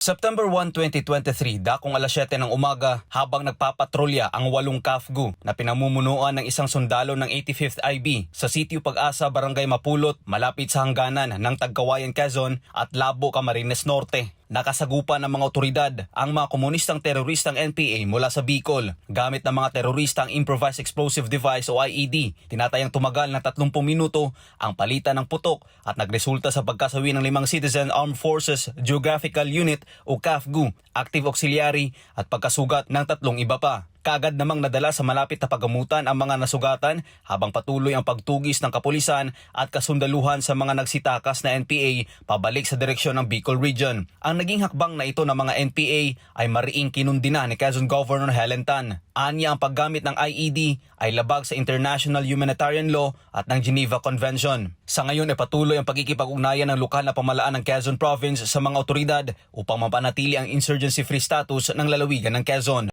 September 1, 2023, dakong alas 7 ng umaga habang nagpapatrolya ang walong KAFGU na pinamumunuan ng isang sundalo ng 85th IB sa Sitio Pag-asa, Barangay Mapulot, malapit sa hangganan ng Tagkawayan, Quezon at Labo, Camarines Norte. Nakasagupa ng mga otoridad ang mga komunistang teroristang NPA mula sa Bicol gamit ng mga teroristang Improvised Explosive Device o IED. Tinatayang tumagal ng 30 minuto ang palitan ng putok at nagresulta sa pagkasawi ng limang Citizen Armed Forces Geographical Unit o CAFGU, Active Auxiliary at pagkasugat ng tatlong iba pa. Kaagad namang nadala sa malapit na pagamutan ang mga nasugatan habang patuloy ang pagtugis ng kapulisan at kasundaluhan sa mga nagsitakas na NPA pabalik sa direksyon ng Bicol Region. Ang naging hakbang na ito ng mga NPA ay mariing kinundina ni Quezon Governor Helen Tan. Anya ang paggamit ng IED ay labag sa International Humanitarian Law at ng Geneva Convention. Sa ngayon ay patuloy ang pagkikipag-ugnayan ng lokal na pamalaan ng Quezon Province sa mga otoridad upang mapanatili ang insurgency-free status ng lalawigan ng Quezon.